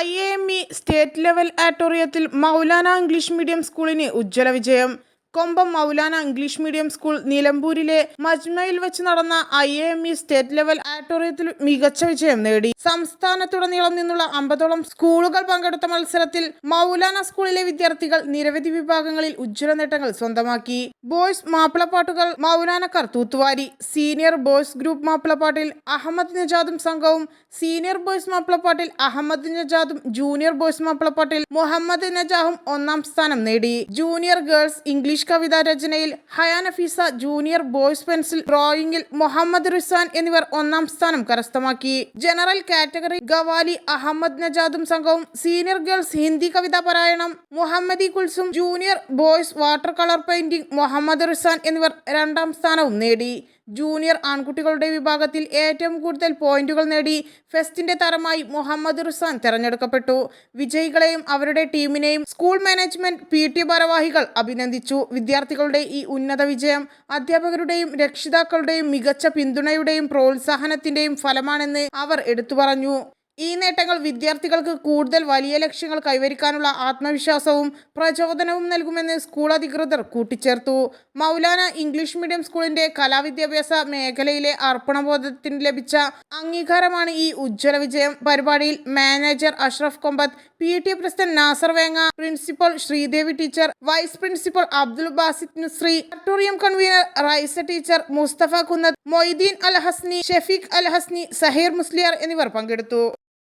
I A E state level ആറ്റോറിയത്തിൽ Maulana English medium സ്കൂളിന് ഉജ്ജ്വല വിജയം. Kombam Maulana English medium school നിലമ്പൂരിലെ മജ്മയിൽ വെച്ച് നടന്ന I A M E state level ആറ്റോറിയത്തിൽ മികച്ച വിജയം നേടി. സംസ്ഥാനത്തുടനീളം നിന്നുള്ള അമ്പതോളം സ്കൂളുകൾ പങ്കെടുത്ത മത്സരത്തിൽ മൗലാന സ്കൂളിലെ വിദ്യാർത്ഥികൾ നിരവധി വിഭാഗങ്ങളിൽ ഉജ്ജ്വല നേട്ടങ്ങൾ സ്വന്തമാക്കി. ബോയ്സ് മാപ്പിളപ്പാട്ടുകൾ മൗലാനക്കാർ തൂത്തുവാരി. സീനിയർ ബോയ്സ് ഗ്രൂപ്പ് മാപ്പിളപ്പാട്ടിൽ അഹമ്മദ് നജാദും സംഘവും. സീനിയർ ബോയ്സ് മാപ്പിളപ്പാട്ടിൽ അഹമ്മദ് നജാദും ജൂനിയർ ബോയ്സ് മാപ്പിളപ്പാട്ടിൽ മുഹമ്മദ് നജാഹും ഒന്നാം സ്ഥാനം നേടി. ജൂനിയർ ഗേൾസ് ഇംഗ്ലീഷ് കവിതാ രചനയിൽ ഹയാനഫീസ ജൂനിയർ ബോയ്സ് പെൻസിൽ ഡ്രോയിങ്ങിൽ മുഹമ്മദ് റിസാൻ എന്നിവർ ഒന്നാം സ്ഥാനം കരസ്ഥമാക്കി. ജനറൽ കാറ്റഗറി ഗവാലി അഹമ്മദ് നജാദും സംഘവും സീനിയർ ഗേൾസ് ഹിന്ദി കവിതാ പാരായണം Muhammadi Kulsum junior boys water colour painting Muhammad Rizan എന്നിവർ രണ്ടാം സ്ഥാനവും നേടി. ജൂനിയർ ആൺകുട്ടികളുടെ വിഭാഗത്തിൽ ഏറ്റവും കൂടുതൽ പോയിന്റുകൾ നേടി ഫെസ്റ്റിന്റെ താരമായി മുഹമ്മദ് റുസാൻ തെരഞ്ഞെടുക്കപ്പെട്ടു. വിജയികളെയും അവരുടെ ടീമിനെയും സ്കൂൾ മാനേജ്മെന്റ് പി ടി ഭാരവാഹികൾ അഭിനന്ദിച്ചു. വിദ്യാർത്ഥികളുടെ ഈ ഉന്നത വിജയം അധ്യാപകരുടെയും രക്ഷിതാക്കളുടെയും മികച്ച പിന്തുണയുടെയും പ്രോത്സാഹനത്തിന്റെയും ഫലമാണെന്ന് അവർ എടുത്തു പറഞ്ഞു. ഈ നേട്ടങ്ങൾ വിദ്യാർത്ഥികൾക്ക് കൂടുതൽ വലിയ ലക്ഷ്യങ്ങൾ കൈവരിക്കാനുള്ള ആത്മവിശ്വാസവും പ്രചോദനവും നൽകുമെന്ന് സ്കൂൾ അധികൃതർ കൂട്ടിച്ചേർത്തു. മൗലാന ഇംഗ്ലീഷ് മീഡിയം സ്കൂളിന്റെ കലാവിദ്യാഭ്യാസ മേഖലയിലെ അർപ്പണബോധത്തിന് ലഭിച്ച അംഗീകാരമാണ് ഈ ഉജ്ജ്വല വിജയം. പരിപാടിയിൽ manager Ashraf Kombath P T president Nasar Venga principal Sreedevi teacher vice principal Abdul Basid Nusri auditorium convener Raisa teacher Musthafa Kunnath Moideen Al Hasni Shefeeq Al Hasni Saheer Musliyar എന്നിവർ പങ്കെടുത്തു.